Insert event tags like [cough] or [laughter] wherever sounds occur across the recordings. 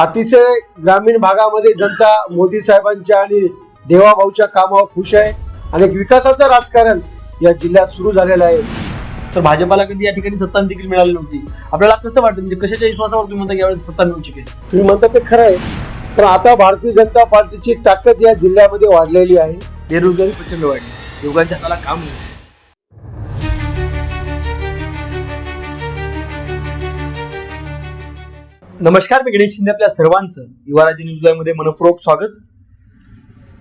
अतिशय ग्रामीण भागामध्ये जनता मोदी साहेबांच्या आणि देवाभाऊच्या कामावर खुश आहे. आणि एक विकासाचं राजकारण या जिल्ह्यात सुरू झालेलं आहे. तर भाजपाला कधी या ठिकाणी सत्ता देखील मिळाली नव्हती? आपल्याला कसं वाटतं? म्हणजे कशाच्या विश्वासावर तुम्ही म्हणता यावेळेस सत्ता मिळू शकेल? तुम्ही म्हणता ते खरं आहे. पण आता भारतीय जनता पार्टीची ताकद या जिल्ह्यामध्ये वाढलेली आहे. बेरोजगारी प्रचंड वाढली. युवकांच्या हाताला काम नाही. नमस्कार मी गणेश शिंदे आपल्या सर्वांचं. युवाराजी न्यूज लाईव्हमध्ये मनपूर्वक स्वागत.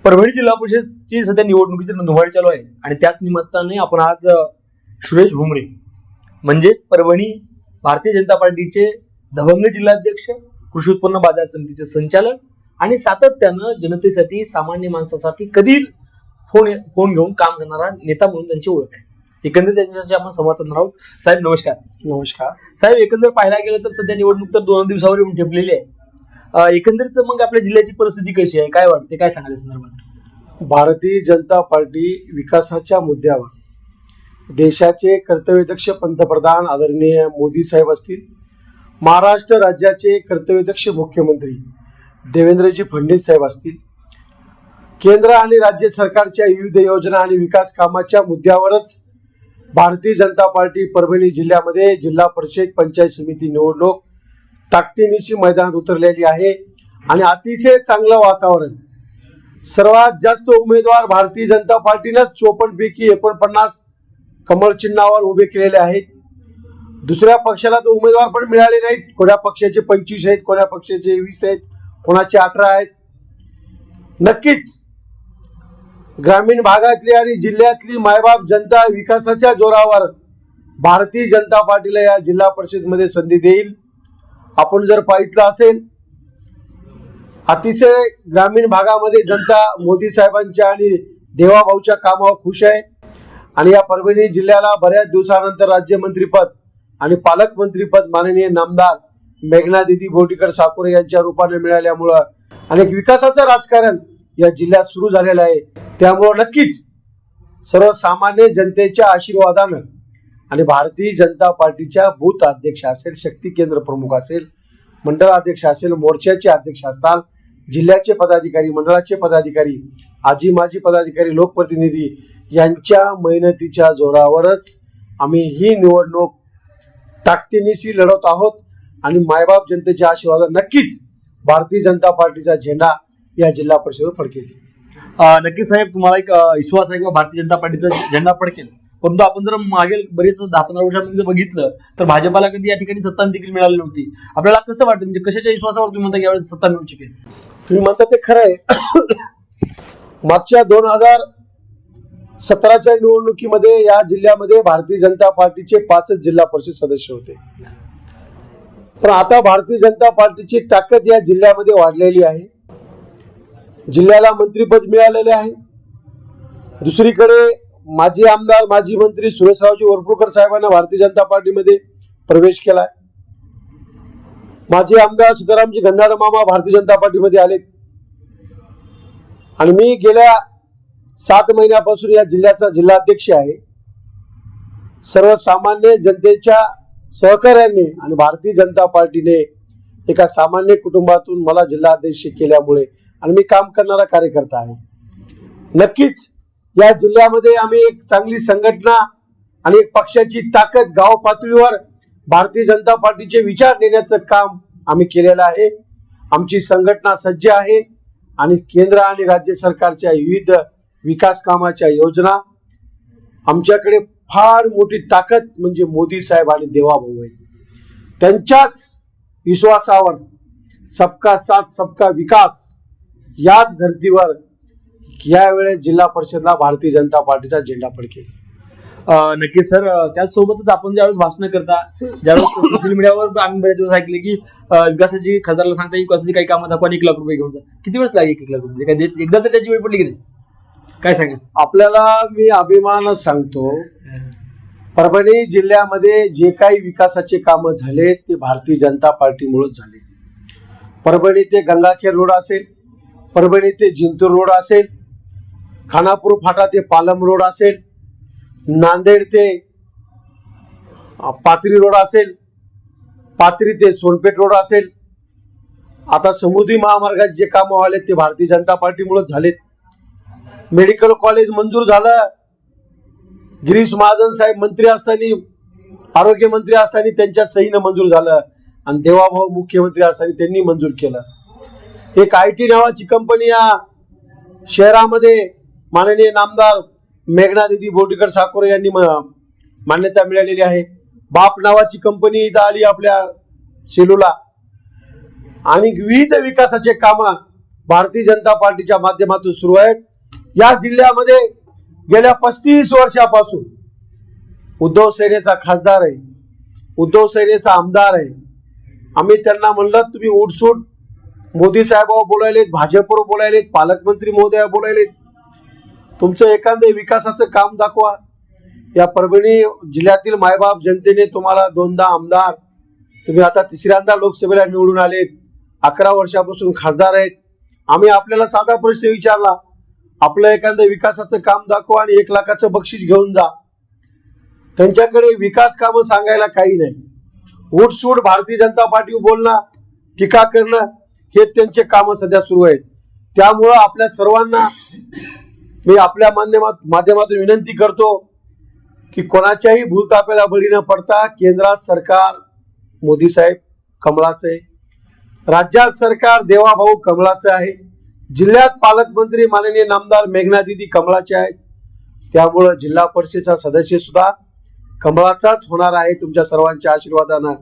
परभणी जिल्हा परिषदची सध्या निवडणुकीची धुमाळी चालू आहे आणि त्याच निमित्ताने आपण आज सुरेश भुमरे म्हणजेच परभणी भारतीय जनता पार्टीचे दभंग जिल्हाध्यक्ष कृषी उत्पन्न बाजार समितीचे संचालक आणि सातत्यानं जनतेसाठी सामान्य माणसासाठी कधी फोन फोन घेऊन काम करणारा नेता म्हणून त्यांची ओळख आहे. एकंदरीत त्यांच्याशी आपण संवाद साधणार आहोत. साहेब नमस्कार. नमस्कार. साहेब एकंदर पाहायला गेलं तर सध्या निवडणूक तर दोन दिवसावर येऊन ठेपलेली आहे. एकंदरीत मग आपल्या जिल्ह्याची परिस्थिती कशी आहे? काय वाटते काय सांगाल या संदर्भात? भारतीय जनता पार्टी विकासाच्या मुद्द्यावर देशाचे कर्तव्यदक्ष पंतप्रधान आदरणीय मोदी साहेब असतील महाराष्ट्र राज्याचे कर्तव्यदक्ष मुख्यमंत्री देवेंद्रजी फडणवीस साहेब असतील केंद्र आणि राज्य सरकारच्या विविध योजना आणि विकास कामाच्या मुद्द्यावरच भारतीय जनता पार्टी परभणी जिल्ह्यामध्ये जिल्हा परिषद पंचायत समिती निवडणूक ताकदीनिशी मैदानात उतरलेली आहे. आणि अतिशय चांगलं वातावरण. सर्वात जास्त उमेदवार भारतीय जनता पार्टीनं चोपन्न पैकी एकोणपन्नास कमळ चिन्हावर उभे केलेले आहेत. दुसऱ्या पक्षाला तर उमेदवार पण मिळाले नाहीत. कोण्या पक्षाचे पंचवीस आहेत कोण्या पक्षाचे वीस आहेत कोणाचे अठरा आहेत. नक्कीच ग्रामीण भागातली आणि जिल्ह्यातली मायबाप जनता विकासाच्या जोरावर भारतीय जनता पार्टीला या जिल्हा परिषदमध्ये संधी देईल. आपण जर पाहितलं असेल अतिशय ग्रामीण भागामध्ये जनता मोदी साहेबांच्या आणि देवाभाऊच्या कामावर खुश आहे. आणि या परभणी जिल्ह्याला बऱ्याच दिवसानंतर राज्यमंत्रीपद आणि पालकमंत्रीपद माननीय नामदार मेघना दिदी बोटीकर साकोरे यांच्या रूपाने मिळाल्यामुळं अनेक विकासाचं राजकारण या जिल्ह्यात सुरू झालेलं आहे. त्यामुळं नक्कीच सर्वसामान्य जनतेच्या आशीर्वादानं आणि भारतीय जनता पार्टीच्या बूथ अध्यक्ष असेल शक्ती केंद्र प्रमुख असेल मंडळ अध्यक्ष असेल मोर्चाचे अध्यक्ष असतात जिल्ह्याचे पदाधिकारी मंडळाचे पदाधिकारी आजी माजी पदाधिकारी लोकप्रतिनिधी यांच्या मेहनतीच्या जोरावरच आम्ही ही निवडणूक ताकदीनिशी लढवत आहोत आणि मायबाप जनतेच्या आशीर्वाद नक्कीच भारतीय जनता पार्टीचा झेंडा या जिल्हा परिषदेवर फडकेल. नक्की साहेब तुम्हाला एक विश्वास आहे किंवा भारतीय जनता पार्टीचा झेंडा पडकेल परंतु आपण जर मागील बरेच दहा पंधरा वर्षांमध्ये जर बघितलं तर भाजपाला कधी या ठिकाणी सत्ता देखील मिळाली नव्हती. आपल्याला कसं वाटतं? म्हणजे कशाच्या विश्वासावर तुम्ही म्हणता की यावेळेस सत्ता मिळू शकेल? तुम्ही म्हणता ते खरं आहे. [coughs] मागच्या दोन हजार सतराच्या निवडणुकीमध्ये या जिल्ह्यामध्ये भारतीय जनता पार्टीचे पाचच जिल्हा परिषद सदस्य होते. पण आता भारतीय जनता पार्टीची ताकद या जिल्ह्यामध्ये वाढलेली आहे. जिल्ह्याला मंत्रीपद मिळालेले आहे. दुसरीकडे माजी आमदार माजी मंत्री सुरेशरावजी वरपुडकर साहेबांना भारतीय जनता पार्टीमध्ये प्रवेश केलाय. माजी आमदार सीतारामजी गंधाड मामा भारतीय जनता पार्टीमध्ये आले आणि मी गेल्या सात महिन्यापासून या जिल्ह्याचा जिल्हाध्यक्ष आहे. सर्वसामान्य जनतेच्या सहकार्याने आणि भारतीय जनता पार्टीने एका सामान्य कुटुंबातून मला जिल्हाध्यक्ष केल्यामुळे आणि मी काम करणारा कार्यकर्ता आहे. नक्कीच या जिल्ह्यामध्ये आम्ही एक चांगली संघटना आणि एक पक्षाची ताकद गाव पातळीवर भारतीय जनता पार्टीचे विचार देण्याचं काम आम्ही केलेलं आहे. आमची संघटना सज्ज आहे आणि केंद्र आणि राज्य सरकारच्या विविध विकास कामाच्या योजना आमच्याकडे फार मोठी ताकद म्हणजे मोदी साहेब आणि देवाभाऊ आहे त्यांच्याच विश्वासावर सबका साथ सबका विकास याच धर्तीवर यावेळेस जिल्हा परिषदला भारतीय जनता पार्टीचा झेंडा फडकेल. अं, नक्कीच सर त्याचसोबतच आपण ज्यावेळेस भाषण करता ज्यावेळेस सोशल मीडियावर आम्ही बऱ्याच वेळेस ऐकले की विकासाची खासदारला सांगता की विकासाची काही कामं दाखवा आणि एक लाख रुपये घेऊन जा. किती वेळेस लागेल एक लाख रुपये? काय दे- एकदा तर त्याची वेळ पडली की नाही? काय सांगेल? आपल्याला मी अभिमानानं सांगतो परभणी जिल्ह्यामध्ये जे काही विकासाचे कामं झाले ते भारतीय जनता पार्टीमुळेच झाले. परभणी ते गंगाखेर रोड असेल परभणी ते जिंतूर रोड असेल खानापूर फाटा ते पालम रोड असेल नांदेड ते पात्री रोड असेल पात्री ते सोनपेठ रोड असेल. आता समुद्री महामार्गाचे जे कामं व्हायलेत ते भारतीय जनता पार्टीमुळेच झालेत. मेडिकल कॉलेज मंजूर झालं. गिरीश महाजन साहेब मंत्री असताना आरोग्यमंत्री असताना त्यांच्या सहीनं मंजूर झालं. आणि देवाभाऊ मुख्यमंत्री असताना त्यांनी मंजूर केलं. एक आय टी नावाची कंपनी या शहरामध्ये माननीय नामदार मेघना दिदी बोटीकर साकोरे यांनी म- मान्यता मिळालेली आहे. बाप नावाची कंपनी इथं आली आपल्या सेलूला. आणि विविध विकासाचे काम भारतीय जनता पार्टीच्या माध्यमातून सुरू आहेत. या जिल्ह्यामध्ये गेल्या पस्तीस वर्षापासून उद्धव सेनेचा खासदार आहे. उद्धव सेनेचा आमदार आहे. आम्ही त्यांना म्हणलं तुम्ही उठसूट मोदी साहेबावर बोलायलेत भाजपवर बोलायलेत पालकमंत्री महोदया बोलायलेत. तुमचं एखादं विकासाचं काम दाखवा. या परभणी जिल्ह्यातील मायबाप जनतेने तुम्हाला दोनदा आमदार तुम्ही आता तिसऱ्यांदा लोकसभेला निवडून आलेत. अकरा वर्षापासून खासदार आहेत. आम्ही आपल्याला साधा प्रश्न विचारला आपलं एखादं विकासाचं काम दाखवा आणि एक लाखाचं बक्षीस घेऊन जा. त्यांच्याकडे विकास कामं सांगायला काही नाही. उठसूट भारतीय जनता पार्टी बोलणं टीका करणं हे त्यांचे कामं सध्या सुरू आहेत. त्यामुळं आपल्या सर्वांना मी आपल्या माध्यमात माध्यमातून विनंती करतो की कोणाच्याही भूलतापेला बळी न पडता केंद्रात सरकार मोदी साहेब कमळाचं आहे. राज्यात सरकार देवाभाऊ कमळाचं आहे. जिल्ह्यात पालकमंत्री माननीय नामदार मेघनादिदी कमळाचे आहेत. त्यामुळं जिल्हा परिषदेचा सदस्य सुद्धा कमळाचाच होणार आहे तुमच्या सर्वांच्या आशीर्वादानं.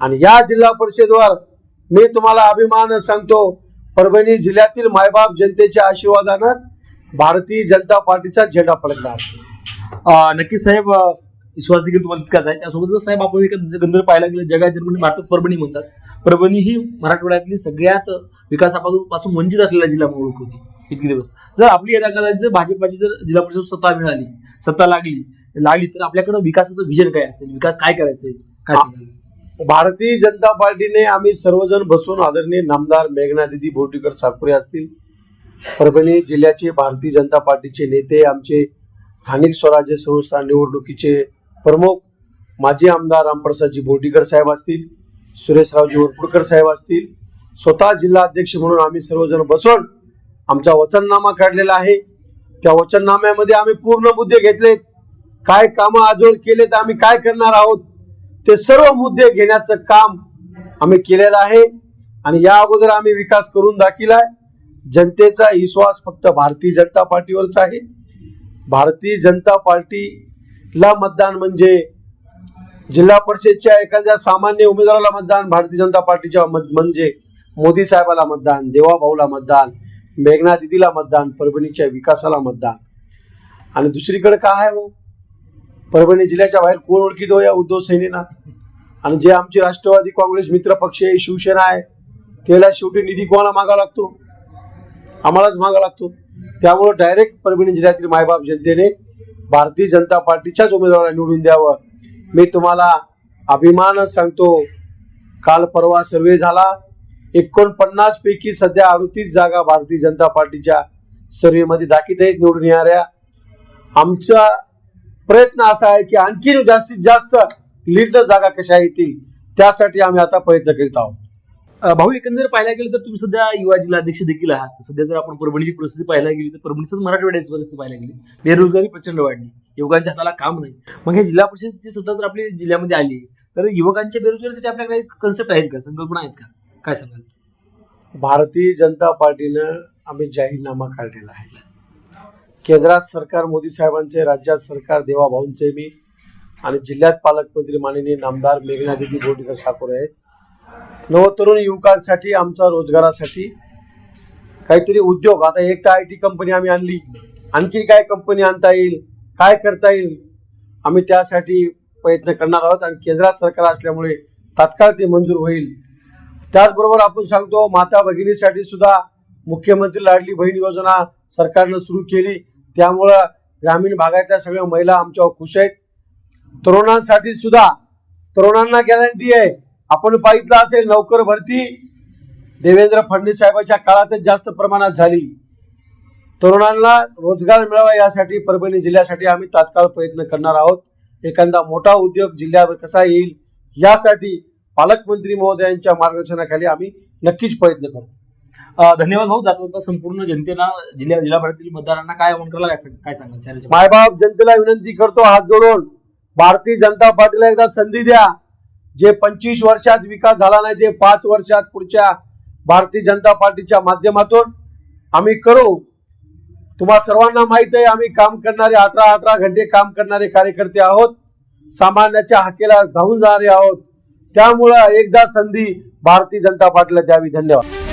आणि या जिल्हा परिषदेवर मी तुम्हाला अभिमान सांगतो परभणी जिल्ह्यातील मायबाप जनतेच्या आशीर्वादानं भारतीय जनता पार्टीचा झेंडा फडकणार. नक्की साहेब विश्वास देखील तुम्हाला तितकाच आहे. त्यासोबतच साहेब आपण एक गंधर पाहायला गेलं जगात जर्मनी म्हणजे भारतात परभणी म्हणतात. परभणी ही मराठवाड्यातली सगळ्यात विकासापासून पासून वंचित असलेला जिल्हा म्हणून ओळख होती. इतके दिवस. जर आपली यदा कदाचित जर भाजपाची जर जिल्हा परिषद सत्ता मिळाली सत्ता लागली लागली तर आपल्याकडे विकासाचं विजन काय असेल? विकास काय करायचंय? काय सांगाल? भारतीय जनता पार्टीने आम्ही सर्वजण बसून आदरणीय नामदार मेघना दिदी बोर्डीकर साकुरे असतील परभणी जिल्ह्याचे भारतीय जनता पार्टीचे नेते आमचे स्थानिक स्वराज्य संस्था निवडणुकीचे प्रमुख माजी आमदार रामप्रसादजी बोर्डीकर साहेब असतील सुरेशरावजी वरपुडकर साहेब असतील स्वतः जिल्हा अध्यक्ष म्हणून आम्ही सर्वजण बसून आमचा वचननामा काढलेला आहे. त्या वचननाम्यामध्ये आम्ही पूर्ण मुद्दे घेतलेत. काय कामं आजवर केलेत आम्ही काय करणार आहोत? ते सर्व मुद्दे घेण्याचं काम आम्ही केलेलं आहे. आणि या अगोदर आम्ही विकास करून दाखिलाय जनतेचा विश्वास फक्त भारतीय जनता पार्टीवरच आहे. भारतीय जनता पार्टीला मतदान म्हणजे जिल्हा परिषदच्या एखाद्या सामान्य उमेदवाराला मतदान भारतीय जनता पार्टीच्या मत- म्हणजे मोदी साहेबाला मतदान देवाभाऊला मतदान मेघना दिदीला मतदान परभणीच्या विकासाला मतदान. आणि दुसरीकडे काय आहे हो? परभणी जिल्ह्याच्या बाहेर कोण ओळखीत हो या उद्धव सेनेना? आणि जे आमचे राष्ट्रवादी काँग्रेस मित्र पक्ष आहे शिवसेना आहे त्याला शेवटी निधी कोणाला मागावा लागतो? आम्हालाच मागावा लागतो. त्यामुळं डायरेक्ट परभणी जिल्ह्यातील मायबाप जनतेने भारतीय जनता पार्टीच्याच उमेदवाराला निवडून द्यावं. मी तुम्हाला अभिमानच सांगतो काल परवा सर्वे झाला एकोणपन्नास पैकी सध्या अडतीस जागा भारतीय जनता पार्टीच्या सर्वेमध्ये दाखित आहेत निवडून येणाऱ्या. आमचा प्रयत्न असा आहे की आणखी जास्तीत जास्त लीड जागा कशा येतील त्यासाठी आम्ही आता प्रयत्न करीत आहोत. भाऊ एकंदर पाहायला गेलं तर तुम्ही सध्या युवा जिल्हाध्यक्ष देखील आहात. सध्या जर आपण परभणीची परिस्थिती पाहायला गेली तर परभणीच मराठवाड्याची परिस्थिती पाहायला गेली. बेरोजगारी प्रचंड वाढली. युवकांच्या हाताला काम नाही. मग हे जिल्हा परिषदची सत्ता जर आपल्या जिल्ह्यामध्ये आली तर युवकांच्या बेरोजगारीसाठी आपल्याकडे कन्सेप्ट आहेत का? संकल्पना आहेत का? काय सांगाल? भारतीय जनता पार्टीनं आम्ही जाहीरनामा काढलेला आहे. केंद्रात सरकार मोदी साहेबांचे राज्यात सरकार देवाभाऊंचे मी आणि जिल्ह्यात पालकमंत्री माननीय नामदार मेघना दिदी बोर्डीकर ठाकूर आहेत. नवतरुण युवकांसाठी आमचा रोजगारासाठी काहीतरी उद्योग. आता एक तर आय टी कंपनी आम्ही आणली. आणखी काय कंपनी आणता येईल? काय करता येईल? आम्ही त्यासाठी प्रयत्न करणार आहोत आणि केंद्रात सरकार असल्यामुळे तात्काळ ते मंजूर होईल. त्याचबरोबर आपण सांगतो माता भगिनीसाठी सुद्धा मुख्यमंत्री लाडली बहीण योजना सरकारनं सुरू केली. त्यामुळं ग्रामीण भागातल्या सगळ्या महिला आमच्यावर खुश आहेत. तरुणांसाठी सुद्धा तरुणांना गॅरंटी आहे. आपण पाहितलं असेल नोकर भरती देवेंद्र फडणवीस साहेबांच्या काळातच जास्त प्रमाणात झाली. तरुणांना रोजगार मिळावा यासाठी परभणी जिल्ह्यासाठी आम्ही तात्काळ प्रयत्न करणार आहोत. एखादा मोठा उद्योग जिल्ह्यावर कसा येईल यासाठी पालकमंत्री महोदयांच्या मार्गदर्शनाखाली आम्ही नक्कीच प्रयत्न करू धन्यवाद भाऊ. जाता जाता संपूर्ण जनतेला जिल्ह्या जिल्हाभरातील मतदारांना काय आव्हान करायला काय काय सांगाल? मायबाप जनतेला विनंती करतो हात जोडून. भारतीय जनता पार्टीला एकदा संधी द्या. जे पंचवीस वर्षात विकास झाला नाही ते पाच वर्षात पुढच्या भारतीय जनता पार्टीच्या माध्यमातून आम्ही करू. तुम्हा सर्वांना माहीत आहे आम्ही काम करणारे अठरा अठरा घंटे काम करणारे कार्यकर्ते आहोत. सामान्याच्या हाकेला धावून जाणारे आहोत. त्यामुळं एकदा संधी भारतीय जनता पार्टीला द्यावी. धन्यवाद.